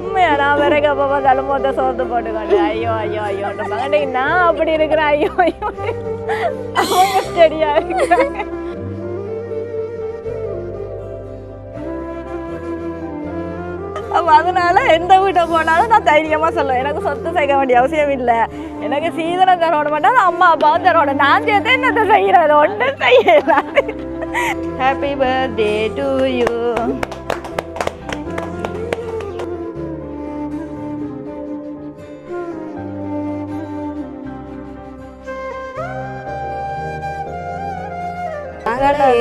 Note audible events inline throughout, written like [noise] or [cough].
உண்மையா நான் விறகு அப்போ பார்த்தாலும் மொத்த சோர்ந்து போட்டுக்கொண்டு ஐயோ ஐயோ ஐயோ மகண்டே நான் அப்படி இருக்கிறேன். ஐயோ ஐயோ. அவங்க ஸ்டடியா இருக்கிறாங்க அப்போ அதனால எந்த வீட்டை போனாலும் நான் தைரியமாக சொல்லுவேன். எனக்கு சொத்து சேர்க்க வேண்டிய அவசியம் இல்லை. எனக்கு சீதனம் தரோட மாட்டேன் அம்மா அப்பா தரோட. நான் சேர்த்து என்னத்தை செய்கிறது ஒன்றும் செய்யலாம் ஹாப்பி பர்த்டே டு யூ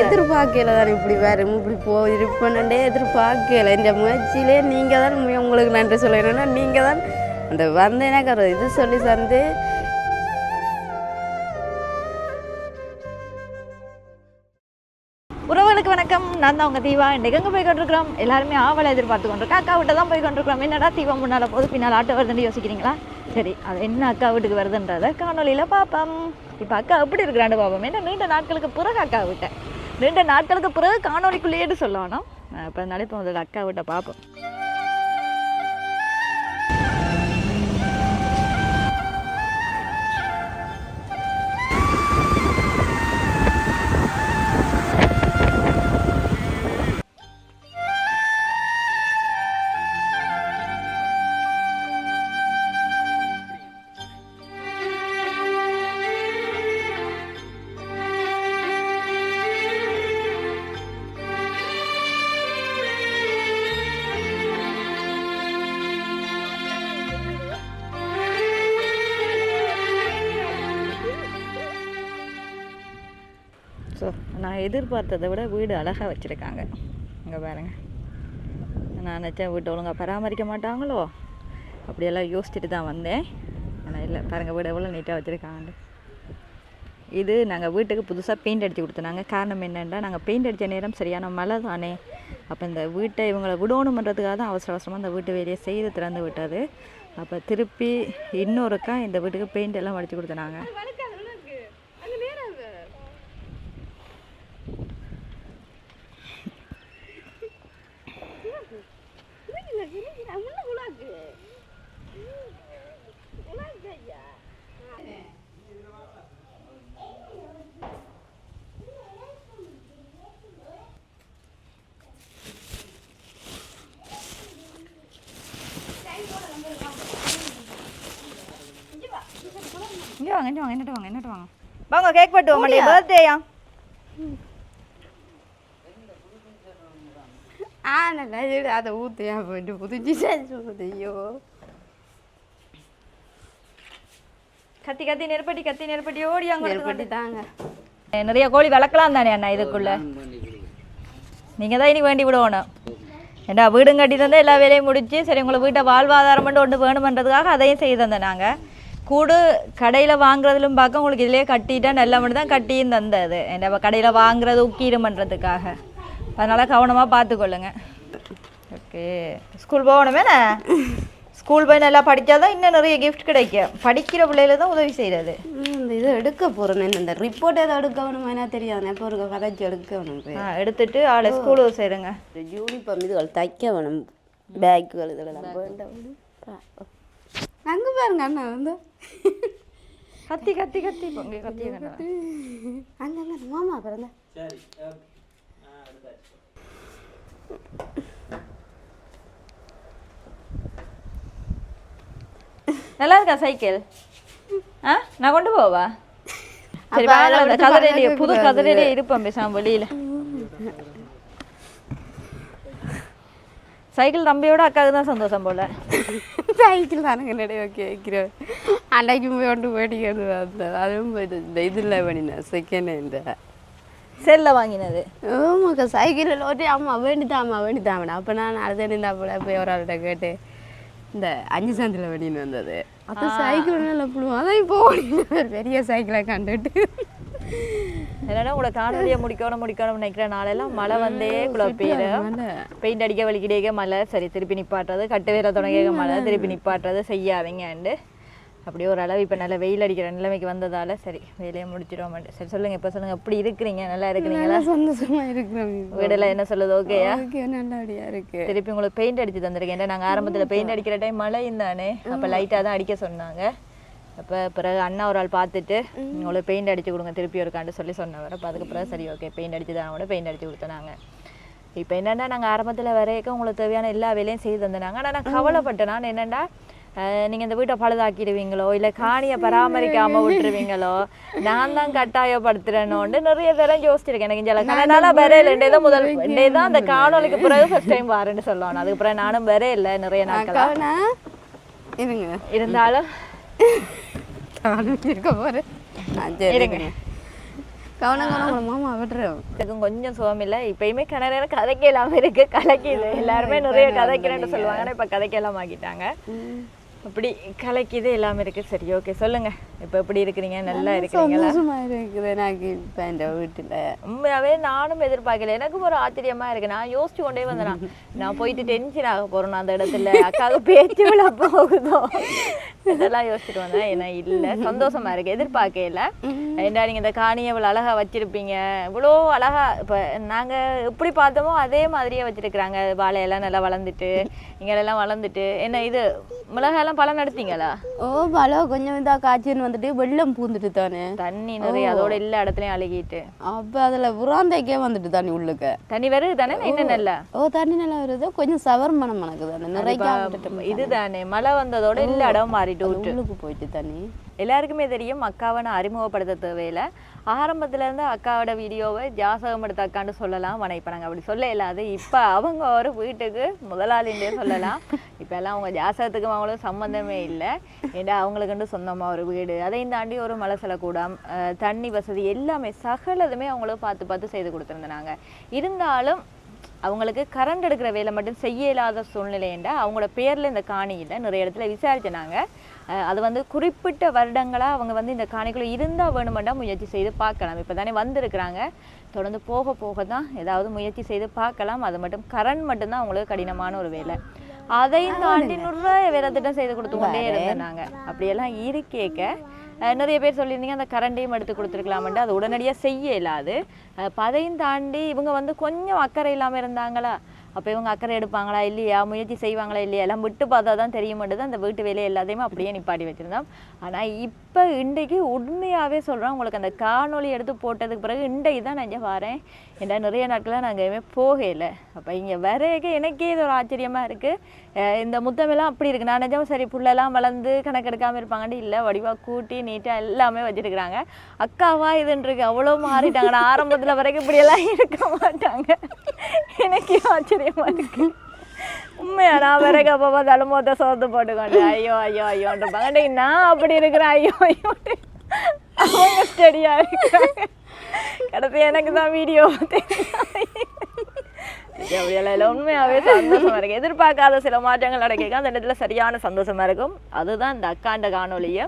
எதிர்பார்க்கல தான் இப்படி வரும் இப்படி போ இருப்பேன்டே எதிர்பார்க்கல. இந்த முயற்சியிலே நீங்கள் தான் உங்களுக்கு நன்றி சொல்லணும்னா நீங்கள் தான் அந்த வந்து ஒரு இது சொல்லி தந்து உறவுகளுக்கு வணக்கம். நான் தான் உங்கள் தீவா இன்றைக்கு எங்கே போய் கொண்டிருக்கிறோம்? எல்லாருமே ஆவலை எதிர்பார்த்து கொண்டிருக்கோம். அக்கா விட்ட தான் போய் கொண்டிருக்கிறோம். என்னடா தீவா முன்னால் போது பின்னால் ஆட்டோ வருதுன்னு யோசிக்கிறீங்களா? சரி அது என்ன அக்கா வீட்டுக்கு வருதுன்றதை காணொலியில் பார்ப்போம். இப்போ அக்கா எப்படி இருக்கிறான்னு பார்ப்போம். ஏன்னா நீண்ட நாட்களுக்கு பிறகு அக்கா விட்டேன் ரெண்டு நாட்களுக்கு பிறகு காணொலிக்குள்ளேயே சொல்லணும். இப்போ அதனால இப்போ அக்காவிட்ட பார்ப்போம். நான் எதிர்பார்த்ததை விட வீடு அழகாக வச்சுருக்காங்க. இங்கே பாருங்க. நான் நினச்சேன் வீட்டை ஒழுங்கா பராமரிக்க மாட்டாங்களோ? அப்படியெல்லாம் யோசிச்சுட்டு தான் வந்தேன். ஆனால் இல்லை பாருங்கள் வீடு எவ்வளோ நீட்டாக வச்சுருக்காங்க. இது நாங்கள் வீட்டுக்கு புதுசாக பெயிண்ட் அடித்து கொடுத்தனாங்க. காரணம் என்னென்னா நாங்கள் பெயிண்ட் அடித்த நேரம் சரியான மழை தானே. அப்போ இந்த வீட்டை இவங்களை விடணுமன்றதுக்காக தான் அவசர அவசரமாக இந்த வீட்டு வேலையை செய்து திறந்து விட்டது. அப்போ திருப்பி இன்னொருக்கா இந்த வீட்டுக்கு பெயிண்ட் எல்லாம் அடித்து கொடுத்தனாங்க. இங்கே வாங்க இங்கே வாங்க என்னட்டு வாங்க என்னட்டு வாங்க. வாங்க கேக் பட்டு மாட்டே பர்த்டேயா ஆ நல்லா அதை ஊற்றியா போயிட்டு புதுச்சு ஐயோ கத்தி கத்தி நெருப்பட்டி கத்தி நெருப்பட்டி ஓடி அங்கே ஏற்பட்டு தாங்க. நிறைய கோழி வளர்க்கலாம் தானே அண்ணா இதுக்குள்ள நீங்கள் தான் இனி வேண்டி விடணும். ஏண்டா வீடும் கட்டி தந்தால் எல்லா வேலையும் முடிச்சு சரி உங்களை வீட்டை வாழ்வாதாரம் மட்டும் ஒன்று வேணுமன்றதுக்காக அதையும் செய்து தந்தேன் நாங்கள் கூடு கடையில் வாங்குறதிலும் பார்க்க உங்களுக்கு இதிலே கட்டிட்டா நல்ல மட்டும் தான் கட்டியும் தந்தது. ஏண்டா கடையில் வாங்குறது உக்கீருமன்றதுக்காக அதனால் கவனமாக பார்த்துக்கொள்ளுங்க. ஓகே ஸ்கூல் போகணுமேண்ணே ஸ்கூல் போய் நல்லா படித்தாதான் இன்னும் நிறைய gift கிடைக்கும். படிக்கிற பிள்ளையில தான் உதவி செய்கிறது ம், இந்த இது எடுக்க போகிறேன் இந்த ரிப்போர்ட் ஏதோ எடுக்க வேணுமா என்ன தெரியாது. எப்போ இருக்க கதைச்சு எடுக்க வேணும் போய். ஆ எடுத்துட்டு ஆளை ஸ்கூலுக்கு சேருங்க. இந்த யூனிஃபார்ம் இதுகள் தைக்க வேணும். பேக்குகள் இதெல்லாம் வேண்டாம். அங்கே பாருங்க அண்ணா வந்து. கத்தி கத்தி கத்தி. பொங்க கத்தி. அங்கே அங்கே மாமா பிறந்த நல்லா இருக்கா சைக்கிள்? ஆ? நான் கொண்டு போவா? சரி வாங்க அதை அந்த விட்டு கதிரையிலே பறக்க புது கூடாது. கதிரையிலே இருப்போம் பேசாம வெளியில. சைக்கிள் தம்பியோட அக்காவுக்கு தான் சந்தோஷம் போல. சைக்கிள் தானுங்க நிறைய கேட்கிறேன் அன்னைக்கு போய் கொண்டு போயிட்டு அதுவும் இந்த இதில் பண்ணினேன் செகண்ட் ஹேண்டு செல்ல வாங்கினது. ஆமாக்கா சைக்கிளில் ஓட்டி அம்மா வேண்டிதான் அம்மா வேண்டிதான் அப்போ நான் அடுத்த இருந்தா போல போய் ஒரு ஆள்கிட்ட கேட்டு இந்த அஞ்சு சந்தில் வெடின்னு வந்தது. அப்போ சைக்கிள் நல்லா புழுவோம் அதான் இப்போ பெரிய சைக்கிளை கண்டுட்டு. என்னடா உங்களை காணொலியை முடிக்கணும் முடிக்கணும் நினைக்கிற நாளெல்லாம் மழை வந்தே குழப்பீரும் மழை. பெயிண்ட் அடிக்க வலிக்கிட்டே மழை. சரி திருப்பி நிப்பாட்டுறது. கட்டு வேற தொடங்க மழை. திருப்பி நிப்பாட்டுறது செய்யாதீங்கண்டு அப்படியே ஒரு அளவு இப்போ நல்லா வெயில் அடிக்கிற நிலைமைக்கு வந்ததால சரி வேலையை முடிச்சிடுவோம் சரி சொல்லுங்க இப்போ சொல்லுங்க எப்படி இருக்கிறீங்க நல்லா இருக்கிறீங்களா? நல்லா சந்தோஷமா இருக்கிறோம். வீடெல்லாம் என்ன சொல்லுது ஓகேயா ஓகே நல்லபடியா இருக்கு. திருப்பி உங்களுக்கு பெயிண்ட் அடிச்சு தந்திருக்கேன். ஏன்னா நாங்கள் ஆரம்பத்தில் பெயிண்ட் அடிக்கிற டைம் மழையும் தானே அப்போ லைட்டாக தான் அடிக்க சொன்னாங்க. அப்போ பிறகு அண்ணா ஒரு ஆள் பார்த்துட்டு உங்களுக்கு பெயிண்ட் அடிச்சு கொடுங்க திருப்பி ஒருக்காண்டு சொல்லி சொன்னவர். அப்போ அதுக்கு பிறகு சரி ஓகே பெயிண்ட் அடிச்சு தான் கூட பெயிண்ட் அடிச்சு கொடுத்தனாங்க இப்போ என்னென்னா நாங்கள் ஆரம்பத்தில் வரைக்கும் உங்களுக்கு தேவையான எல்லா வேலையும் செய்து தந்தாங்க ஆனால் நான் கவலைப்பட்டேன். நான் என்னென்னா நீங்கள் இந்த வீட்டை பழுதாக்கிடுவீங்களோ? இல்லை காணியை பராமரிக்காம விட்டுருவீங்களோ? நான் தான் கட்டாயப்படுத்துறேனோன்னு நிறைய தரம் யோசிச்சிருக்கேன். எனக்கு சில கனடால வரையில ரெண்டே தான் முதல் ரெண்டே தான் அந்த காணொலிக்கு பிறகு ஃபர்ஸ்ட் டைம் வரேன்னு சொல்லணும் அதுக்கு பிறகு நானும் வரையில நிறைய நாட்கள். இருங்க. இருந்தாலும் இருக்க சரி இருங்க. கொஞ்சம் சுகம் இல்லை. இப்பயுமே கிணறு கதைக்க இல்லாம இருக்கு கலக்கிது எல்லாருமே நிறைய கதைக்கிறேன்னு சொல்லுவாங்க ஆனா இப்ப கதைக்க இல்லாம ஆக்கிட்டாங்க அப்படி கலக்கிது எல்லாமே இருக்கு. சரி ஓகே சொல்லுங்க. இப்ப எப்படி இருக்கிறீங்க? நல்லா இருக்கிறீங்களா? இருக்குது. எனக்கு இப்போ இந்த வீட்டுல. உண்மையாவே நானும் எதிர்பார்க்கல. எனக்கும் ஒரு ஆச்சரியமா இருக்கு. நான் யோசிச்சு கொண்டே வந்தேன் நான். நான் போயிட்டு டென்ஷன் ஆக போறேன் அந்த இடத்துல. அக்காவுக்கு பேச்சு விழ போகுதோ? இதெல்லாம் யோசிச்சுட்டு வந்தேன். ஏன்னா இல்ல [laughs] சந்தோஷமா இருக்கு. எதிர்பார்க்கல ஏன்டா நீங்க இந்த காணியை இவ்வளவு அழகா வச்சிருப்பீங்க. இவ்வளோ அழகா இப்ப நாங்க எப்படி பார்த்தோமோ அதே மாதிரியே வச்சிருக்கிறாங்க. வாழையெல்லாம் நல்லா வளர்ந்துட்டு இங்கெல்லாம் வளர்ந்துட்டு. என்ன இது மிளகாயெல்லாம் பழம் நடத்தீங்களா ஓ பலம் கொஞ்சம் இதாக காய்ச்சின்னு வந்துட்டு வெள்ளம் பூந்துட்டு தானே. தண்ணி நிறைய அதோட எல்லா இடத்துலயும் அழுகிட்டு. அப்போ அதில் புறாந்தைக்கே வந்துட்டு தண்ணி உள்ளுக்க. தண்ணி வருது தானே? இன்னும் நல்லா? ஓ தண்ணி நல்லா வருது. கொஞ்சம் சவர் மனம் மணக்குது அந்த நிறைய. இதுதானே மழை வந்ததோட எல்லா இடம் மாறிட்டு உள்ளுக்கு போயிட்டு தண்ணி எல்லாருக்குமே தெரியும் அக்காவை நான் அறிமுகப்படுத்த தேவையில்லை. ஆரம்பத்துல இருந்து அக்காவோட வீடியோவை ஜாசகம் எடுத்த அக்கான்னு சொல்லலாம். ஆனால் இப்போ நாங்கள் அப்படி சொல்ல இல்லாது இப்போ அவங்க ஒரு வீட்டுக்கு முதலாளின்றே சொல்லலாம். இப்போ எல்லாம் அவங்க ஜாசகத்துக்கும் அவங்களும் சம்மந்தமே இல்லை. ஏன்னா அவங்களுக்குண்டு சொந்தமாக ஒரு வீடு. அதையும் தாண்டி ஒரு மலசல கூடம் தண்ணி வசதி எல்லாமே சகலதுமே அவங்களும் பார்த்து பார்த்து செய்து கொடுத்துருந்தாங்க. இருந்தாலும் அவங்களுக்கு கரண்ட் எடுக்கிற வேலை மட்டும் செய்ய இல்லாத சூழ்நிலைண்டா அவங்களோட பேர்ல இந்த காணி இல்லை. நிறைய இடத்துல விசாரிச்சனாங்க அது வந்து குறிப்பிட்ட வருடங்களா அவங்க வந்து இந்த காணிக்குள்ள இருந்தா வேணுமெண்டா முயற்சி செய்து பார்க்கலாம். இப்போ தானே வந்திருக்கிறாங்க. தொடர்ந்து போக போக தான் ஏதாவது முயற்சி செய்து பார்க்கலாம். அது மட்டும் கரண்ட் மட்டும்தான் அவங்களுக்கு கடினமான ஒரு வேலை. அதையும் தாண்டி நிறைய வேலை திட்டம் செய்து கொடுத்து கொண்டே இருந்தாங்க அப்படியெல்லாம் இருக்கேக்க நிறைய பேர் சொல்லியிருந்தீங்க அந்த கரண்டையும் எடுத்து கொடுத்துருக்கலாமென்ட்டு அது உடனடியாக செய்ய அப்ப அதையும் தாண்டி இவங்க வந்து கொஞ்சம் அக்கறை இல்லாமல் இருந்தாங்களா? அப்போ இவங்க அக்கறை எடுப்பாங்களா இல்லையா? முயற்சி செய்வாங்களா இல்லையா? எல்லாம் விட்டு பார்த்தா தான் தெரிய மாட்டேது. அந்த வீட்டு வேலையை எல்லாத்தையுமே அப்படியே நிப்பாட்டி வச்சுருந்தோம். ஆனால் இப்போ இன்றைக்கு உண்மையாகவே சொல்கிறேன் உங்களுக்கு அந்த காணொலி எடுத்து போட்டதுக்கு பிறகு இன்றைக்கு தான் நான் இங்கே வரேன். ஏன்னா நிறைய நாட்களாக நாங்கள் எதுவுமே போகல. அப்போ இங்கே வரையக்க எனக்கே இது ஒரு ஆச்சரியமாக இருக்குது இந்த முத்தமெல்லாம் அப்படி இருக்குது நான் நிஜம் சரி புள்ளெல்லாம் வளர்ந்து கணக்கெடுக்காமல் இருப்பாங்கன்னு இல்லை. வடிவாக கூட்டி நீட்டாக எல்லாமே வச்சிருக்கிறாங்க. அக்காவா இதுன்றிருக்கு அவ்வளோ மாறிட்டாங்க. நான் ஆரம்பத்தில் வரைக்கும் இப்படியெல்லாம் இருக்க மாட்டாங்க. [laughs] எனக்கு ஆச்சரியமா இருக்குது உண்மையா? நான் பிறகு அப்போ பார்த்தாலும் மொத்த சோத்து போட்டுக்கொண்டு ஐயோ ஐயோ ஐயோன்றாங்க பாண்டி நான் அப்படி இருக்கிறேன்? ஐயோ ஐயோ. அவங்க ஸ்டடியா இருக்கிறாங்க கடைசி எனக்கு தான் வீடியோ அப்படியெல்லாம் உண்மையாகவே சந்தோஷமா இருக்கு. எதிர்பார்க்காத சில மாற்றங்கள் நடக்க அந்த இடத்துல சரியான சந்தோஷமா இருக்கும். அதுதான் இந்த அக்காண்ட காணொலியை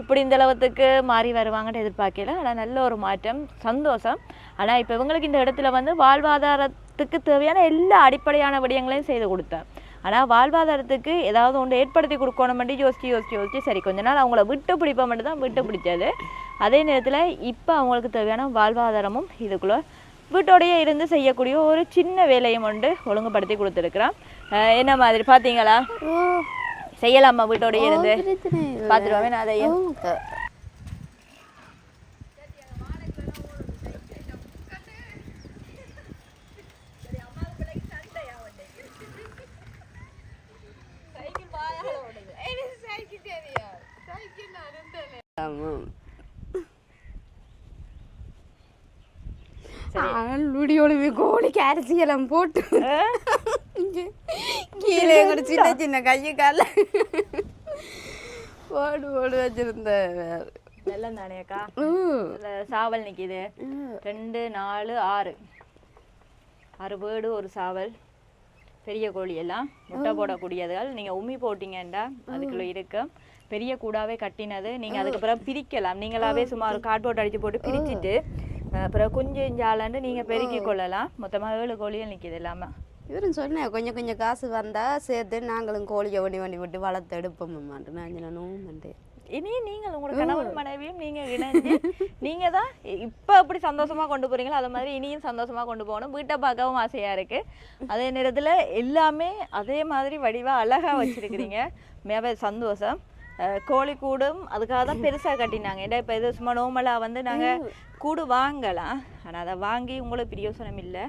இப்படி இந்த அளவுக்கு மாறி வருவாங்கன்னு எதிர்பார்க்கல. ஆனால் நல்ல ஒரு மாற்றம். சந்தோஷம். ஆனால் இப்போ இவங்களுக்கு இந்த இடத்துல வந்து வாழ்வாதார வாழ்வாதாரத்துக்கு தேவையான எல்லா அடிப்படையான விடயங்களையும் செய்து கொடுத்தேன். ஆனால் வாழ்வாதாரத்துக்கு ஏதாவது ஒன்று ஏற்படுத்தி கொடுக்கணும் மட்டும் யோசிச்சு யோசிச்சு யோசிச்சு சரி கொஞ்ச நாள் அவங்கள விட்டு பிடிப்ப மட்டும் தான் விட்டு பிடிச்சது. அதே நேரத்தில் இப்போ அவங்களுக்கு தேவையான வாழ்வாதாரமும் இதுக்குள்ளே வீட்டோடயே இருந்து செய்யக்கூடிய ஒரு சின்ன வேலையும் ஒன்று ஒழுங்குபடுத்தி கொடுத்துருக்குறான். என்ன மாதிரி பார்த்தீங்களா செய்யலாமா வீட்டோடயே இருந்து. பார்த்துருவாங்க நான் அதையும். வீடியோலுமே கோழிக்கு அரிசி எல்லாம் போட்டு கீழே கூட சின்ன சின்ன கையை கால போடு போடு வச்சிருந்த. நல்ல தானேக்கா ம். இதுல சாவல் நிக்குது. ரெண்டு நாலு ஆறு. ஆறு பேடு ஒரு சாவல். பெரிய கோழி எல்லாம். முட்டை போடக்கூடியதுகள். நீங்க உமி போட்டீங்கன்னா அதுக்குள்ள இருக்கு. பெரிய கூடாவே கட்டினது. நீங்க அதுக்கு பிறகு பிரிக்கலாம். நீங்களாவே சும்மா ஒரு கார்ட்போர்ட் அடிச்சு போட்டு பிரிச்சுட்டு அஹ் பிறகு குஞ்சு ஜாலன்னு நீங்க பெருக்கி கொள்ளலாம். மொத்தமா ஏழு கோழிகள் நிக்குது எல்லாமே. இவரும் சொன்னேன் கொஞ்சம் கொஞ்சம் காசு வந்தா சேர்த்து நாங்களும் கோழியை வண்டி வண்டி விட்டு வளர்த்து எடுப்போம்மான்ட்டு. நான் சொன்னேன் நோம்பண்டு இனி நீங்கள் உங்களோட கணவன் மனைவியும் நீங்க இணைஞ்சு நீங்க தான் இப்ப எப்படி சந்தோஷமா கொண்டு போறீங்களோ அது மாதிரி இனியும் சந்தோஷமா கொண்டு போகணும். வீட்டை பார்க்கவும் ஆசையா இருக்கு. அதே நேரத்துல எல்லாமே அதே மாதிரி வடிவா அழகா வச்சிருக்கிறீங்க. [laughs] மிக சந்தோஷம். கோழி கூடும். அதுக்காக தான் பெருசா கட்டினாங்க. ஏன்னா இப்போ இது சும்மா நோமலா வந்து நாங்க கூடு வாங்கலாம். ஆனா அதை வாங்கி உங்களுக்கு பிரயோசனம் இல்லை.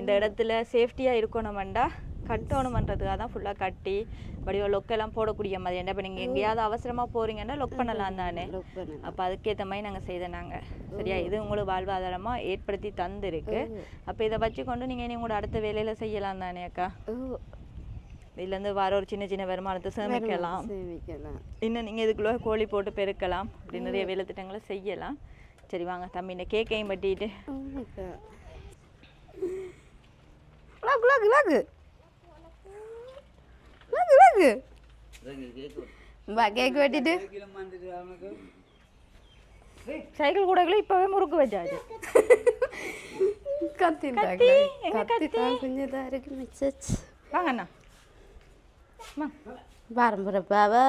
இந்த இடத்துல சேஃப்டியா இருக்கணுமெண்டா கட்டணுமன்றதுக்காக தான் ஃபுல்லாக கட்டி வடிவ லொக்கெல்லாம் போடக்கூடிய மாதிரி. என்ன இப்போ நீங்கள் எங்கேயாவது அவசரமா போறீங்கன்னா லொக் பண்ணலாம் தானே. அப்போ அதுக்கேற்ற மாதிரி நாங்கள் செய்த நாங்கள் சரியா? இது உங்களுக்கு வாழ்வாதாரமா ஏற்படுத்தி தந்திருக்கு. அப்போ இதை வச்சு கொண்டு நீங்கள் இனி உங்களோட அடுத்த வேலையில செய்யலாம் தானே அக்கா? இதுலேருந்து வர ஒரு சின்ன சின்ன வருமானத்தை சேமிக்கலாம். சேமிக்கலாம். இன்னும் நீங்கள் இதுக்குள்ளே கோழி போட்டு பெருக்கலாம். அப்படி நிறைய வேலை திட்டங்களை செய்யலாம். சரி வாங்க தம்பி இந்த கேக்கையும் பட்டிட்டு. லாகு லாகு லாகு. லாகு லாகு. பா கேக் வெட்டிட்டு. சைக்கிள் கூடக்குள்ள இப்போவே முறுக்கு வச்சாச்சு. கத்தி கத்தி, எங்க கத்தி தான் கொஞ்சம் இதாக இருக்கு மிச்சச் வாங்க அம்மா. பாரம்பரியப்பாவா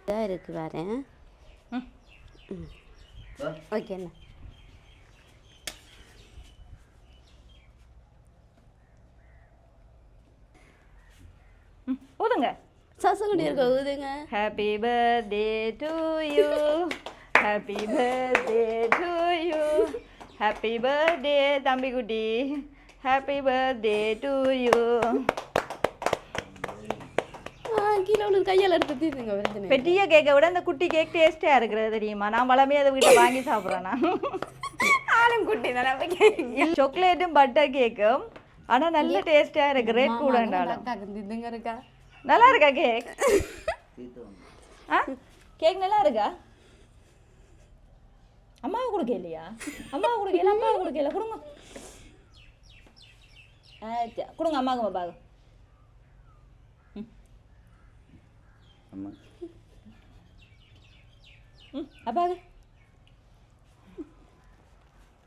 இதாக இருக்கு பாரு. ம். ஓகே அண்ணா ம் போதுங்க சசகுடி இருக்க ஊதுங்க? Happy birthday to you happy birthday to you happy birthday தம்பி குட்டி ஹாப்பி பர்த்டே டு யூ கீழே ஒன்று கையால் எடுத்து தீர்ந்துங்க பிரச்சனை பெரிய கேக்கை விட இந்த குட்டி கேக் டேஸ்டியாக இருக்கிறது தெரியுமா? நான் வளமே அதை வீட்டை வாங்கி சாப்பிட்றேன்? நான் ஆளும் குட்டி தானே கேக் சாக்லேட்டும் பட்டர் கேக்கும் ஆனா நல்ல டேஸ்டியாக இருக்கு. ரேட் தீர்ந்துங்க இருக்கா? நல்லா இருக்கா கேக் ஆ? கேக் நல்லா இருக்கா? அம்மாவை கொடுக்க இல்லையா அம்மாவை கொடுக்கல அம்மாவை கொடுக்கல கொடுங்க. ஆச்சா கொடுங்க அம்மாவுக்கு அப்பாவுக்கு அம்மா ம் அப்பாவுக்கு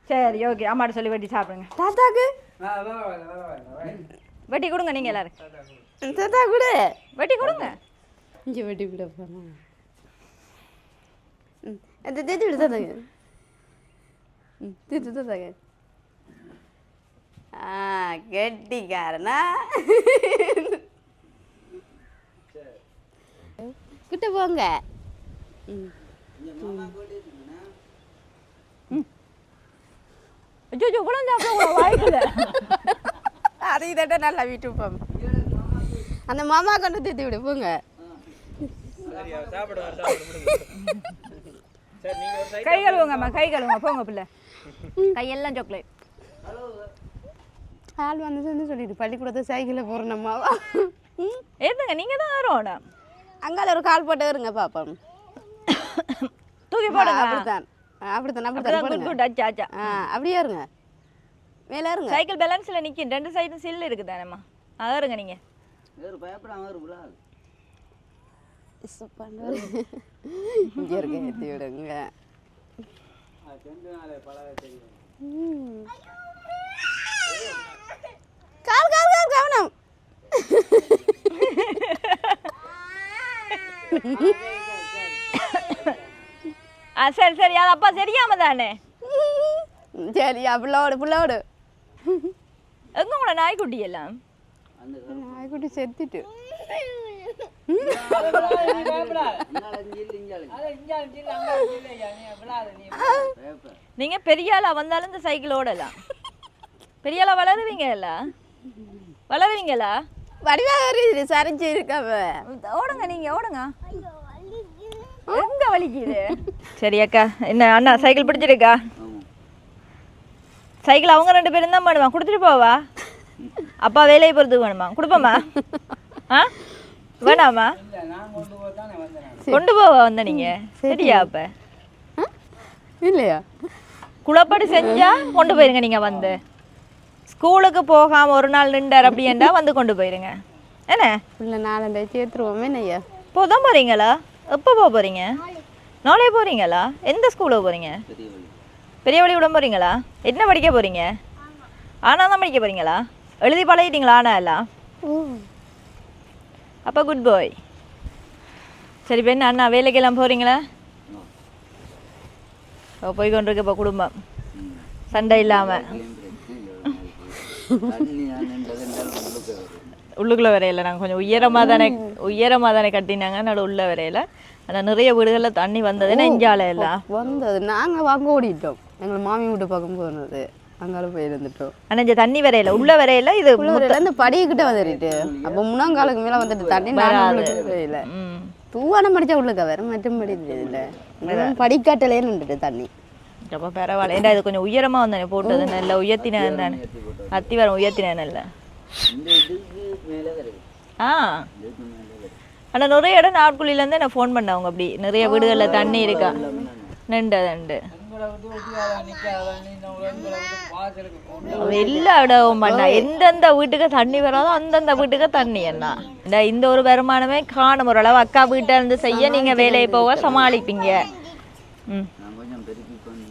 சரி ஓகே அம்மாட்ட சொல்லி வெட்டி சாப்பிடுங்க. தாத்தாக்கு? வெட்டி கொடுங்க நீங்கள் எல்லாரும். தாத்தா கூட. வெட்டி கொடுங்க. இங்கே வெட்டி விட போகிறேன் ம் அந்த தேத்தி விடு தாத்தாங்க ம் தேத்தி தாத்தாங்க ஆ கெட்டிக்காரனா? கிட்ட போங்க. அச்சோ குழந்தை அப்புறம் வாய்க்குல. அதை இதட்ட நல்லா வீட்டு போம் அந்த மாமா கொண்டு தேத்தி விடு போங்க. கை கழுவுங்கம்மா கை கழுவுங்க போங்க பிள்ளை. கையெல்லாம் சாக்லேட் ஆள் வந்து சொல்லி சொல்லிட்டு பள்ளிக்கூடத்தை சைக்கிளில் போகிறோம் நம்மாவா ம். ஏதுங்க நீங்கள் தான் வரணும் அங்கால ஒரு கால் போட்டு வருங்க பாப்போம். தூக்கி போடுங்க அப்படித்தான். அப்படித்தான் அப்படித்தான் அச்சா அச்சா ஆ அப்படியே இருங்க. மேலே இருங்க. சைக்கிள் பேலன்ஸில் நிற்கும் ரெண்டு சைடும் சில்லு இருக்குது தானேம்மா. அதாருங்க நீங்கள் வேறு பயப்படாம பண்ணுவார் இங்கே இருக்க ஏற்றி விடுங்க. ம். கால் கால் கால் கவனம் ஆ சரி சரி அது அப்பா சரியாம தானே? சரியா பிள்ளோடு பிள்ளோடு. எங்க உங்களோட நாய்க்குட்டி எல்லாம்? நாய்க்குட்டி செத்துட்டு. நீங்கள் பெரிய ஆளா வந்தாலும் இந்த சைக்கிள் ஓடலாம். பெரிய ஆளா வளருவீங்க எல்லாம்? வளருவீங்களா வடிவாக சரிஞ்சு இருக்காவ ஓடுங்க நீங்க ஓடுங்க. எங்க வலிக்குது? சரி அக்கா என்ன அண்ணா சைக்கிள் பிடிச்சிருக்கா? சைக்கிள் அவங்க ரெண்டு பேரும் தான் பண்ணுவான் கொடுத்துட்டு போவா? அப்பா வேலையை பொறுத்துக்கு வேணுமா? கொடுப்போமா? ஆ? வேணாமா? கொண்டு போவா வந்த நீங்க? சரியா அப்ப? இல்லையா? குளப்படி செஞ்சா கொண்டு போயிருங்க நீங்க வந்து. ஸ்கூலுக்கு போகாம ஒரு நாள் நின்றார் அப்படின்னா வந்து கொண்டு போயிருங்க. என்ன? இல்லை நாலண்டை சேர்த்துருவோமே ஐயா? போதான் போறீங்களா? எப்போ போக போறீங்க? நாளே போறீங்களா? எந்த ஸ்கூலுக்கு போறீங்க? பெரிய வழி விட போறீங்களா? என்ன படிக்க போறீங்க? ஆனா தான் படிக்க போறீங்களா? எழுதி பழகிட்டீங்களா? ஆனா எல்லாம்? அப்போ குட் பாய் சரி பெண் அண்ணா வேலைக்கெல்லாம் போறீங்களா? அவ போய் கொண்டிருக்க இப்போ குடும்பம். சண்டை இல்லாமல் தண்ணி நான் நின்றது என்றால் உள்ளுக்கு வருது. உள்ளுக்குள்ளே வரையில நாங்கள் கொஞ்சம் உயரமாக தானே உயரமாக தானே கட்டினாங்க நடு உள்ள வரையில. ஆனால் நிறைய வீடுகளில் தண்ணி வந்ததுன்னா இஞ்சால எல்லாம் வந்தது. நாங்க வாங்க ஓடிட்டோம். எங்களை மாமி வீட்டு பக்கம் போனது. அங்கால போய் இருந்துட்டோம். ஆனால் இந்த தண்ணி வரையில உள்ள வரையில இது இந்த படிக்கிட்ட வந்துட்டு அப்போ முன்னாங்காலுக்கு மேல வந்துட்டு தண்ணி இல்லை ம். தூவானம் படிச்சா உள்ளுக்க வேற? மற்றும்படி தெரியல படிக்காட்டலே நின்றுட்டு தண்ணி. அப்போ பரவாயில்ல ஏன்டா இது கொஞ்சம் உயரமாக வந்தானே போட்டது நல்ல உயர்த்தினேன் தானே அத்தி வரம் உயர்த்தினேன் நல்ல இந்த இதுக்கு மேலே வருது ஆ ஆனால் நிறைய இடம் நாட்குழியிலேருந்து நான் ஃபோன் பண்ணவங்க அப்படி நிறைய வீடுகளில் தண்ணி இருக்கா நண்டு நண்டு எல்லா இடமும் பண்ணா எந்தெந்த வீட்டுக்கு தண்ணி வராதோ அந்தந்த வீட்டுக்கு தண்ணி என்ன இந்த இந்த ஒரு வருமானமே காணும் ஓரளவு அக்கா வீட்டில் இருந்து செய்ய நீங்க வேலையை போக சமாளிப்பீங்க ம் நான் கொஞ்சம் பெருக்கி கொண்டு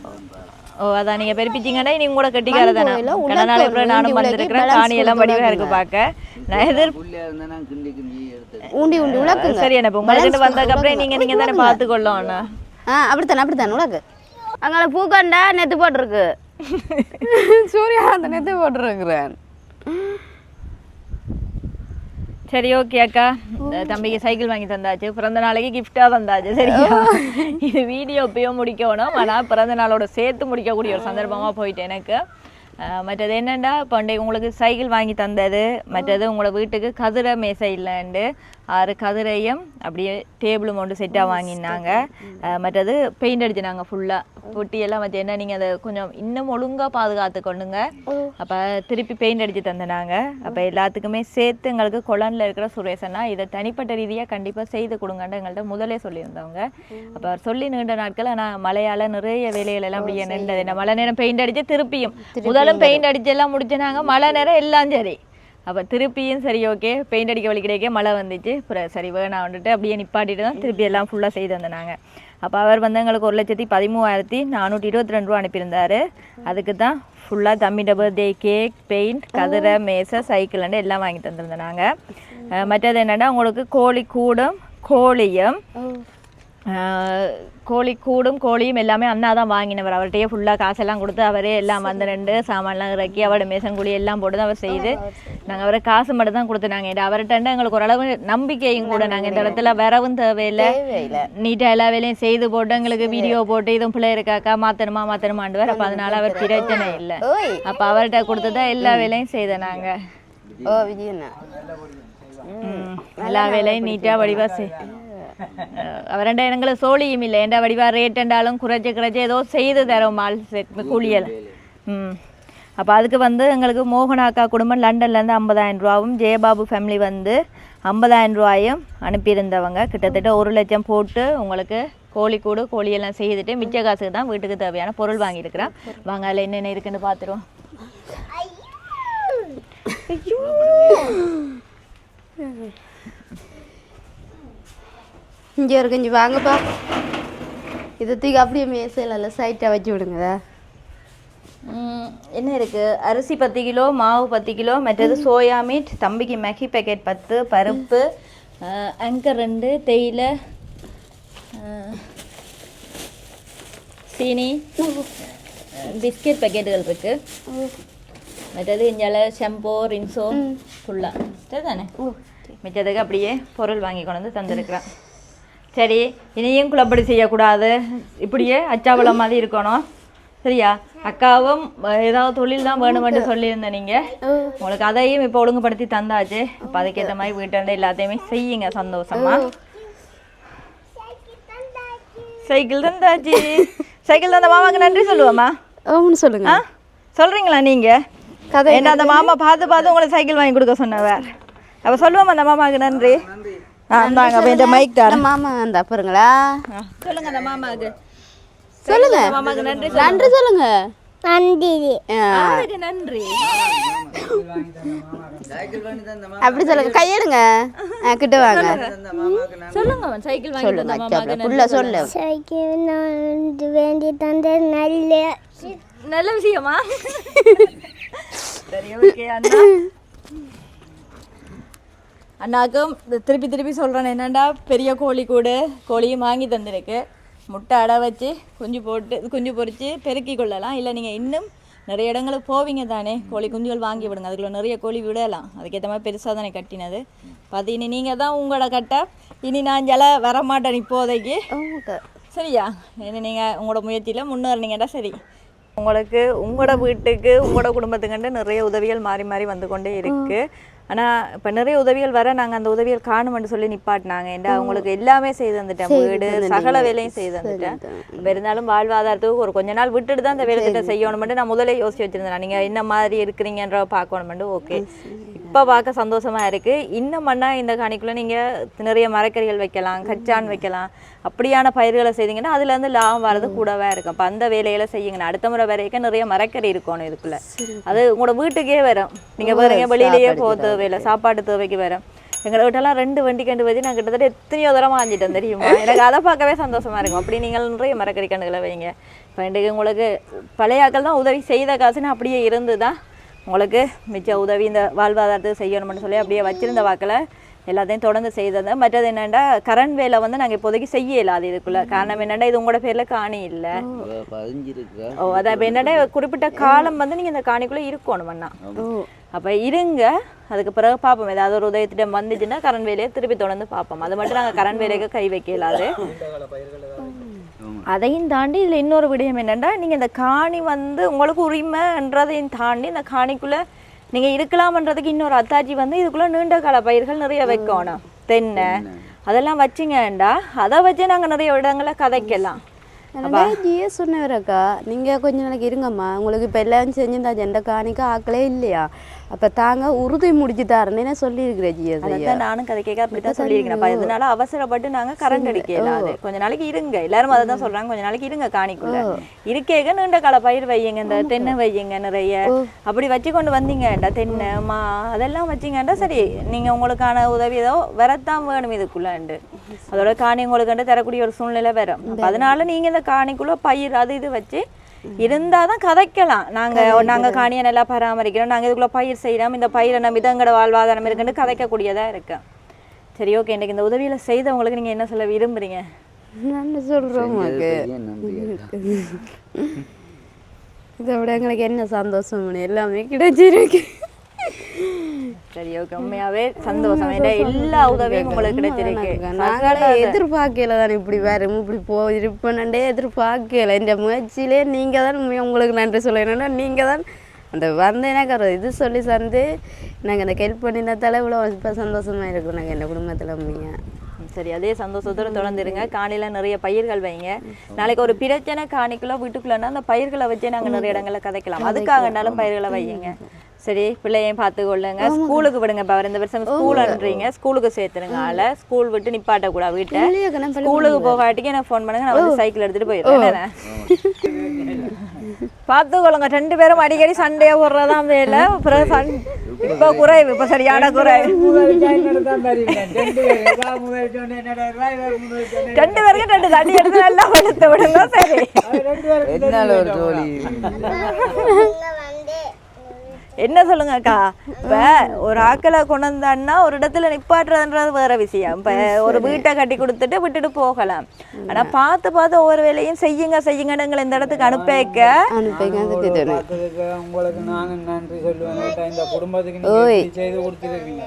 அதான் பாரு. ஓ அதான் நீங்க பெருப்பிச்சிங்கன்னா நீ கூட கட்டிக்கார தானே கோயில்ல கடை நாள் உனக்கு அப்புறம் நானும் வந்திருக்கிறேன் காணி எல்லாம் வடிவா இருக்கு பார்க்க நான் எதிர் ஊண்டி ஊண்டி உலக்குங்க. சரி என்ன உங்களுக்கு வந்ததுக்கு அப்புறம் நீங்க நீங்க தானே பார்த்துக்கொள்ளணும் ஆ அப்படித்தானே அப்படித்தானே உலக்கு அங்கே பூக்கண்டா நெத்து போட்டிருக்கு. [laughs] சூர்யா அந்த நெத்து போட்டிருக்கிறேன். சரி ஓகே அக்கா. தம்பிக்கு சைக்கிள் வாங்கி தந்தாச்சு. பிறந்த நாளைக்கு கிஃப்டாக தந்தாச்சு சரியா? இது வீடியோ இப்பயும் முடிக்கணும். ஆனால் பிறந்த நாளோட சேர்த்து முடிக்கக்கூடிய ஒரு சந்தர்ப்பமாக போயிட்டு எனக்கு. மற்றது என்னென்னா பண்டை உங்களுக்கு சைக்கிள் வாங்கி தந்தது. மற்றது உங்களோட வீட்டுக்கு கதிரை மேசை இல்லைண்டு ஆறு கதிரையும் அப்படியே டேபிளும் ஒன்று செட்டாக வாங்கினாங்க. மற்றது பெயிண்ட் அடிச்சினாங்க ஃபுல்லாக பொட்டியெல்லாம் வச்சு என்ன நீங்கள் அதை கொஞ்சம் இன்னும் ஒழுங்காக பாதுகாத்து கொண்டுங்க அப்போ திருப்பி பெயிண்ட் அடித்து தந்தனாங்க. அப்போ எல்லாத்துக்குமே சேர்த்து எங்களுக்கு கொலனில் இருக்கிற சுரேசனா இதை தனிப்பட்ட ரீதியாக கண்டிப்பாக செய்து கொடுங்கன்னு எங்கள்கிட்ட முதலே சொல்லியிருந்தவங்க. அப்போ அவர் சொல்லி நீண்ட நாட்கள் ஆனால் மழையால் நிறைய வேலைகள் எல்லாம் அப்படியே நின்றது. என்ன மழை நேரம் பெயிண்ட் அடித்து திருப்பியும். முதலும் பெயிண்ட் அடிச்சு எல்லாம் முடிச்சுனாங்க. மழை நேரம் எல்லாம் சரி. அப்போ திருப்பியும் சரி ஓகே பெயிண்ட் அடிக்க வழி கிடைக்க மழை வந்துச்சு. அப்புறம் சரி வேணாம் வந்துட்டு அப்படியே நிப்பாட்டிட்டு தான் திருப்பி எல்லாம் ஃபுல்லாக செய்து வந்தாங்க அப்போ அவர் வந்து எங்களுக்கு ஒரு லட்சத்தி பதிமூவாயிரத்தி நானூற்றி இருபத்தி ரெண்டு ரூபா அனுப்பியிருந்தார். அதுக்கு தான் ஃபுல்லாக தம்பிட்ட பர்த்டே கேக் பெயிண்ட் கதிரை மேசை சைக்கிள்னு எல்லாம் வாங்கி தந்திருந்தாங்க மற்றது என்னென்னா உங்களுக்கு கோழி கூடும் கோழியும் கோழி கூடும் கோழியும் எல்லாமே அண்ணா தான் வாங்கினவர். அவர்கிட்டயே ஃபுல்லாக காசெல்லாம் கொடுத்து அவரே எல்லாம் வந்து ரெண்டு சாமான்லாம் இறக்கி அவரோட மேசன் குழி எல்லாம் போட்டு தான் அவர் செய்து. நாங்கள் அவரை காசு மட்டும் தான் கொடுத்துனாங்க. இது அவர்கிட்ட எங்களுக்கு ஓரளவு நம்பிக்கையும் கூட நாங்கள் இந்த இடத்துல வரவும் தேவையில்லை. நீட்டாக எல்லா வேலையும் செய்து போட்டு எங்களுக்கு வீடியோ போட்டு இதுவும் பிள்ளை இருக்காக்கா மாற்றணுமா மாற்றணுமாண்டுவார் அப்போ அதனால அவர் பிரச்சனை இல்லை. அப்போ அவர்கிட்ட கொடுத்து தான் எல்லா வேலையும் செய்த நாங்கள் எல்லா வேலையும் நீட்டாக வடிவாக செய். [laughs] அவரண்ட எங்களுக்கு சோழியும் இல்லை. ஏண்டா வடிவா ரேட் என்றாலும் குறைச்சி குறைச்சி ஏதோ செய்து தரோம் ஆள் செட் கூலியல். ம். அப்போ அதுக்கு வந்து எங்களுக்கு மோகனாக்கா குடும்பம் லண்டன்லேருந்து ஐம்பதாயிரம் ரூபாவும் ஜெயபாபு ஃபேமிலி வந்து ஐம்பதாயிரம் ரூபாயும் அனுப்பியிருந்தவங்க. கிட்டத்தட்ட ஒரு லட்சம் போட்டு உங்களுக்கு கோழிக்கூடு கோழியெல்லாம் செய்துட்டு மிச்ச காசுக்கு தான் வீட்டுக்கு தேவையான பொருள் வாங்கியிருக்கிறேன் வாங்க அதில் என்னென்ன இருக்குன்னு பார்த்துருவோம். [laughs] இங்கே இருக்கு இங்கே வாங்கப்பா இதை தூக்கி அப்படியே மேசையில் சைட்டாக வச்சு விடுங்க என்ன இருக்கு? அரிசி பத்து கிலோ மாவு பத்து கிலோ மற்றது சோயா மீட் தம்பிக்கு மேகி பேக்கெட் பத்து பருப்பு அங்கர் ரெண்டு தேயிலை சீனி பிஸ்கெட் பேக்கெட்டுகள் இருக்கு. மற்றது இஞ்சால ஷாம்போ ரின்சோ ஃபுல்லாக சரிதானே? மிச்சத்துக்கு அப்படியே பொருள் வாங்கி கொண்டு வந்து தந்துருக்குறேன். சரி இனியும் குழப்படி செய்யக்கூடாது. இப்படியே அச்சாவளம் மாதிரி இருக்கணும். சரியா? அக்காவும் ஏதாவது தொழில் தான் வேணுமென்று சொல்லியிருந்தேன் நீங்கள் உங்களுக்கு அதையும் இப்போ ஒழுங்குபடுத்தி தந்தாச்சு. அப்போ அதுக்கேற்ற மாதிரி வீட்டில் எல்லாத்தையுமே செய்யுங்க சந்தோஷமா. சைக்கிள் தந்தாச்சு. சைக்கிள் தந்த மாமாக்கு நன்றி சொல்லுவோமா? ஓம்னு சொல்லுங்க. ஆ? சொல்கிறீங்களா நீங்கள் கதை என்ன அந்த மாமா பார்த்து பார்த்து உங்களுக்கு சைக்கிள் வாங்கி கொடுக்க சொன்னவர். அப்போ சொல்லுவோம் அந்த மாமாவுக்கு நன்றி. இந்தாங்க அப்போ இந்த மைக் அந்த மாமா அந்த அப்புறங்களா ஆ, சொல்லுங்க அந்த மாமாவுக்கு. சொல்லுங்க. மாமாவுக்கு நன்றி நன்றி சொல்லுங்க. நன்றி. நன்றி. அப்படி சொல்லுங்க. கையெடுங்க கிட்ட வாங்க. சொல்லுங்க. அவன் சைக்கிள் வாங்கி சொல்லுங்க சொல்லு. சைக்கிள் நான் வேண்டி தந்த நல்ல நல்ல விஷயமா? [laughs] சரி ஓகே அண்ணா. அண்ணாக்கும் திருப்பி திருப்பி சொல்கிறேன் என்னண்டா பெரிய கோழி கூடு? கோழியும் வாங்கி தந்திருக்கு. முட்டை அடை வச்சு குஞ்சு போட்டு குஞ்சு பொரித்து பெருக்கி கொள்ளலாம். இல்லை நீங்கள் இன்னும் நிறைய இடங்களுக்கு போவீங்க தானே? கோழி குஞ்சுகள் வாங்கி விடுங்க. அதுக்குள்ள நிறைய கோழி விடலாம். அதுக்கேற்ற மாதிரி பெருசாக தானே கட்டினது. பார்த்து இனி நீங்கள் தான் உங்களோட கட்ட. இனி நான் ஜல வரமாட்டேன் இப்போதைக்கு. சரியா? இனி நீங்கள் உங்களோட முயற்சியில் முன்னேறினீங்கன்னா சரி. உங்களுக்கு உங்களோட வீட்டுக்கு உங்களோட குடும்பத்துக்குண்டு நிறைய உதவிகள் மாறி மாறி வந்து கொண்டே இருக்கு. ஆனால் இப்போ நிறைய உதவிகள் வர நாங்கள் அந்த உதவிகள் காணுமென்று சொல்லி நிப்பாட்டினாங்க. ஏன்டா உங்களுக்கு எல்லாமே செய்து வந்துட்டேன் வீடு சகல வேலையும் செய்து வந்துட்டேன் இருந்தாலும் வாழ்வாதாரத்துக்கு ஒரு கொஞ்ச நாள் விட்டுட்டு தான் இந்த வேலை திட்டம் செய்யணுமெண்டு நான் முதலே யோசிச்சு வச்சிருந்தேன். நீங்கள் என்ன மாதிரி இருக்கிறீங்கன்ற பார்க்கணுமெண்டு ஓகே. இப்போ பார்க்க சந்தோஷமா இருக்கு. இன்னும் மண்ணா இந்த காணிக்குள்ள நீங்க நிறைய மரக்கறிகள் வைக்கலாம் கச்சான் வைக்கலாம். அப்படியான பயிர்களை செய்தீங்கன்னா அதுல இருந்து லாபம் வர்றது கூடவே இருக்கும். அப்போ அந்த வேலையில செய்யுங்க. அடுத்த முறை வரைக்கும் நிறைய மரக்கறி இருக்கணும் இதுக்குள்ள. அது உங்களோட வீட்டுக்கே வரும். நீங்க பாருங்க வெளியிலேயே போக தேவையில்லை சாப்பாட்டு தேவைக்கு வேற. எங்களை வீட்டெல்லாம் ரெண்டு வண்டி கண்டு வச்சு நான் கிட்டத்தட்ட எத்தனையோ தூரம் வாங்கிட்டேன் தெரியுமா? எனக்கு அதை பார்க்கவே சந்தோஷமா இருக்கும். அப்படி நீங்கள் நிறைய மரக்கறி கண்டுகளை வைங்க. இப்போ இன்றைக்கு உங்களுக்கு பழைய ஆட்கள் தான் உதவி செய்த காசுன்னு அப்படியே இருந்து தான் உங்களுக்கு மிச்ச உதவி இந்த வாழ்வாதாரத்துக்கு செய்யணும்னு சொல்லி அப்படியே வச்சிருந்த வாக்கில் எல்லாத்தையும் தொடர்ந்து செய்தது. மற்றது என்னென்னா கரண்ட் வேலை வந்து நாங்கள் இப்போதைக்கு செய்ய இயலாது இதுக்குள்ள. காரணம் என்னென்னா இது உங்களோட பேரில் காணி இல்லை. ஓ. அதான் இப்போ என்னென்னா குறிப்பிட்ட காலம் வந்து நீங்கள் இந்த காணிக்குள்ளே இருக்கணும் அண்ணா. அப்போ இருங்க அதுக்கு பிறகு பார்ப்போம் ஏதாவது ஒரு உதவி திட்டம் வந்துச்சுன்னா கரண்ட் வேலையை திருப்பி தொடர்ந்து பார்ப்போம் அது மட்டும் நாங்கள் கரண்ட் வேலைக்கு கை வைக்க இயலாது அதையும் தாண்டி இதில் இன்னொரு விடயம் என்னென்னா நீங்கள் இந்த காணி வந்து உங்களுக்கு உரிமைன்றதையும் தாண்டி இந்த காணிக்குள்ளே நீங்கள் இருக்கலாம்ன்றதுக்கு இன்னொரு அத்தாட்சி வந்து இதுக்குள்ளே நீண்ட கால பயிர்கள் நிறைய வைக்கணும். தென்னை அதெல்லாம் வச்சிங்கண்டா அதை வச்சு நாங்கள் நிறைய இடங்களை கதைக்கலாம். ஜியே சொன்னவரக்கா நீங்கள் கொஞ்ச நாளைக்கு இருங்கம்மா. உங்களுக்கு இப்போ எல்லாம் செஞ்சிருந்தா ஜெண்ட காணிக்க ஆக்களே இல்லையா? அப்போ தாங்க உறுதி முடிச்சு தரேன்னு சொல்லியிருக்கிறேன் செய்ய அதான் நானும் கதை கேட்க அப்படித்தான் சொல்லியிருக்கேன் அப்ப இதனால அவசரப்பட்டு நாங்க கரண்ட் அடிக்க இயலாது கொஞ்ச நாளைக்கு இருங்க. எல்லாரும் அதை தான் சொல்றாங்க. கொஞ்ச நாளைக்கு இருங்க காணிக்குள்ள. இருக்கேக நீண்ட கால பயிர் வையுங்க இந்த தென்னை வையுங்க நிறைய. அப்படி வச்சு கொண்டு வந்தீங்கடா தென்னை மா. அதெல்லாம் வச்சீங்கடா சரி. நீங்க உங்களுக்கான உதவி ஏதோ வரத்தான் வேணும் இதுக்குள்ளண்டு. அதோட காணி உங்களுக்கு தரக்கூடிய ஒரு சூழ்நிலை வரும். அதனால நீங்க இந்த காணிக்குள்ள பயிர் அது இது வச்சு இருந்தாதான் கதைக்கலாம். நாங்க நாங்க காணியை நல்லா பராமரிக்கிறோம். நாங்க இதுக்குள்ள பயிர் செய்யறோம். இந்த பயிரை நம்பி தான் எங்களோட வாழ்வாதாரம் இருக்குன்னு கதைக்கக்கூடியதா இருக்கு. சரி ஓகே இன்னைக்கு இந்த உதவியில செய்தவங்களுக்கு நீங்க என்ன சொல்ல சொல்கிறோம் பெரிய நன்றி அக்கா. இதை விட எங்களுக்கு என்ன சந்தோஷம் எல்லாமே கிடைச்சிருக்கு. சரி ஓகே உண்மையாவே சந்தோஷம். எல்லா உதவியும் உங்களுக்கு கிடைச்சிருக்கு. நாங்களே எதிர்பார்க்கல தானே இப்படி வரும் இப்படி போயிருப்பேன்டே எதிர்பார்க்கல. இந்த முயற்சியிலே நீங்கள் தான் உங்களுக்கு நன்றி சொல்லணும்னா நீங்கள் தான் அந்த வந்து எனக்கு ஒரு இது சொல்லி தந்து நாங்கள் அந்த ஹெல்ப் பண்ணினதால இவ்வளோ இப்போ சந்தோஷமா இருக்கும் நாங்கள் எங்கள் குடும்பத்தில் உண்மையாக சரி அதே சந்தோஷத்தோட தொடர்ந்து இருங்க காணில நிறைய பயிர்கள் வைங்க. நாளைக்கு ஒரு பிரச்சனை காணிக்குள்ள வீட்டுக்குள்ளன்னா அந்த பயிர்களை வச்சே நாங்க நிறைய இடங்கள்ல கதைக்கலாம். அதுக்காகனாலும் பயிர்களை வையுங்க. சரி பிள்ளையையும் பார்த்து கொள்ளுங்க ஸ்கூலுக்கு விடுங்க இப்போ அவர் இந்த வருஷம் ஸ்கூல் அனுப்புறீங்க ஸ்கூலுக்கு சேர்த்துருங்க ஆளை. ஸ்கூல் விட்டு நிப்பாட்ட கூட வீட்டை. ஸ்கூலுக்கு போகாட்டிக்கு எனக்கு ஃபோன் பண்ணுங்க நான் வந்து சைக்கிள் எடுத்துட்டு போயிடுறேன். பார்த்து கொள்ளுங்க ரெண்டு பேரும் அடிக்கடி சண்டையா போடுறதான் வேலை. அப்புறம் சண் இப்போ குறைவு இப்போ சரியான குறைவு ரெண்டு பேருக்கும் ரெண்டு தண்ணி எடுத்து நல்லா வெளுத்து விடுங்க சரி. என்னால ஒரு தோழி என்ன சொல்லுங்க அக்கா? இப்ப ஒரு ஆக்களை கொண்டு வந்தான்னா ஒரு இடத்துல நிப்பாட்டுறதுன்றது வேற விஷயம். இப்ப ஒரு வீட்டை கட்டி கொடுத்துட்டு விட்டுட்டு போகலாம். ஆனா பார்த்து பார்த்து ஒவ்வொரு வேலையும் செய்யுங்க செய்யுங்கன்னு எங்களை இந்த இடத்துக்கு அனுப்ப அனுப்பிங்க அதுக்கு இது பார்த்ததுக்கு உங்களுக்கு நானும் நன்றி சொல்லுவேன் இந்த குடும்பத்துக்கு செய்து கொடுத்துருக்கீங்க.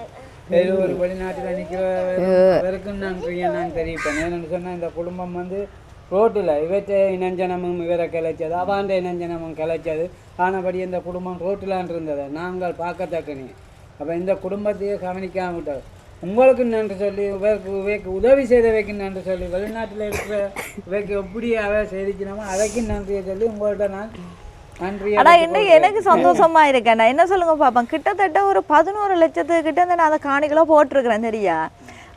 ஏதோ ஒரு வெளிநாட்டுல நிற்கிறவருக்கும் நன்றியை நான் தெரிவிப்பேன் ஏன்னு சொன்னா இந்த குடும்பம் வந்து ரோட்டில் இவற்றை இனஞ்சனமும் இவரை கிளைச்சது அவாண்ட இனஞ்சனமும் கிளைச்சது. ஆனபடி இந்த குடும்பம் ரோட்டில் இருந்தது நாங்கள் பார்க்கத்தக்கனே. அப்போ இந்த குடும்பத்தையே கவனிக்காம விட்டது உங்களுக்கு நன்றி சொல்லி இவருக்கு இவைக்கு உதவி செய்தவைக்கு நன்றி சொல்லி வெளிநாட்டில் இருக்கிற இவைக்கு எப்படி அவ செய்திக்கணுமோ அதைக்கு நன்றியை சொல்லி உங்கள்கிட்ட நான் நன்றி ஆனா இன்னைக்கு எனக்கு சந்தோஷமா இருக்கேன் நான் என்ன சொல்லுங்க பாப்பேன் கிட்டத்தட்ட ஒரு பதினோரு லட்சத்துக்கு கிட்ட இருந்து நான் அதை காணிகளோ போட்டிருக்கிறேன் சரியா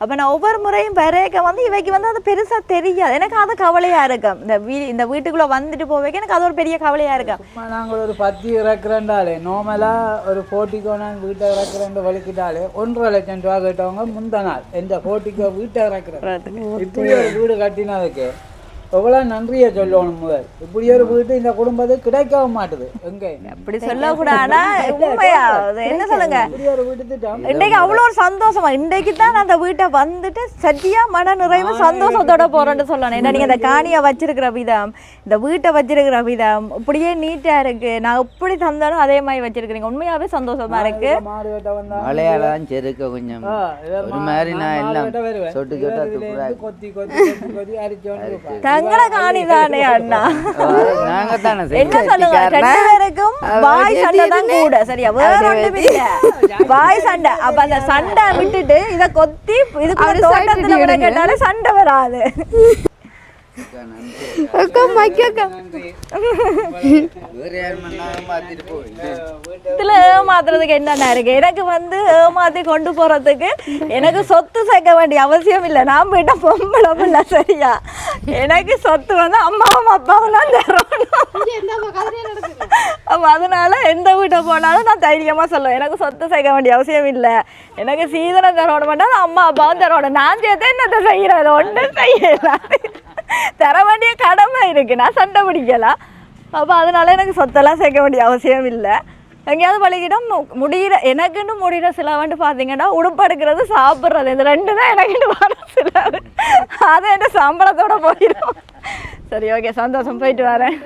அப்ப நான் ஒவ்வொரு முறையும் பிறக்க வந்து இவைக்கு வந்து அது பெருசா தெரியாது. எனக்கு அது கவலையா இருக்கும் இந்த வீ இந்த வீட்டுக்குள்ள வந்துட்டு போவேக்க எனக்கு அது ஒரு பெரிய கவலையா இருக்கும் நாங்கள் ஒரு பத்து இறக்குறேன்டாலே. நார்மலாக ஒரு போட்டிக்கோ நான் வீட்டை இறக்குறேன் வலிக்கிட்டாலே ஒன்றரை லட்சம் ரூபா கேட்டவங்க முந்த நாள். எந்த போட்டிக்கோ வீட்டை இறக்குறேன் இப்படி ஒரு வீடு கட்டினதுக்கு எவ்வளோ நன்றியை சொல்லணும் முதல். இப்படி ஒரு வீட்டு இந்த குடும்பத்துக்கு கிடைக்கவும் மாட்டுது. எங்கே? அப்படி சொல்லக்கூடாதா? உண்மையா? அது என்ன சொல்லுங்க? இன்னைக்கு அவ்வளோ ஒரு சந்தோஷமா? இன்னைக்கு தான் நான் அந்த வீட்டை வந்துட்டு சரியா மன நிறைவு சந்தோஷத்தோட போறேன்னு சொல்லணும். ஏன்னா நீங்க இந்த காணியை வச்சிருக்கிற விதம் இந்த வீட்டை வச்சிருக்கிற விதம் இப்படியே நீட்டா இருக்கு. நான் எப்படி தந்தாலும் அதே மாதிரி வச்சிருக்கிறீங்க. உண்மையாவே சந்தோஷமா இருக்கு. மலையாளம் செருக்க கொஞ்சம். ஒரு மாதிரி நான் எல்லாம். சொட்டு சொட்டா கொத்தி கொத்தி கொத்தி அரிச்சோன்னு தங்களை காணி தானே அண்ணா? நாங்க தானே என்ன சொல்லுங்க? ரெண்டு பேருக்கும் வாய் சண்டை தான் கூட. சரியா? வேற ஒண்ணும் இல்ல. வாய் சண்டை. அப்ப அந்த சண்டை விட்டுட்டு இத கொத்தி இதுக்கு தோட்டத்துல விட கேட்டாலே சண்டை வராது. அக்கா மைக்கக்கா இதுல ஏமாத்துறதுக்கு என்னென்ன இருக்கு? எனக்கு வந்து ஏமாத்தி கொண்டு போறதுக்கு எனக்கு சொத்து சேர்க்க வேண்டிய அவசியம் இல்லை. நான் போயிட்ட பொம்பளை பிள்ளை சரியா? எனக்கு சொத்து வந்து அம்மாவும் அப்பாவும் தான் தரணும். அப்ப அதனால எந்த வீட்டை போனாலும் நான் தைரியமா சொல்லுவேன். எனக்கு சொத்து சேர்க்க வேண்டிய அவசியம் இல்லை. எனக்கு சீதனம் தரோட மாட்டேன் அம்மா அப்பாவும் தரோட நான் சேர்த்து என்னத்தை செய்யறது? ஒன்றும் செய்யலாம் தர வேண்டிய கடமை இருக்குது நான் சண்டை பிடிக்கலாம் அப்போ அதனால் எனக்கு சொத்தெல்லாம் சேர்க்க வேண்டிய அவசியம் இல்லை. எங்கேயாவது பழகிடும். முடிகிற எனக்குன்னு முடிகிற சிலவன்ட்டு பார்த்தீங்கன்னா உடுப்படுக்கிறது சாப்பிட்றது இந்த ரெண்டு தான் எனக்குன்னு வர செலவு. அது என்ன சம்பளத்தோடு போயிடும் சரி ஓகே சந்தோஷம். போயிட்டு வரேன்.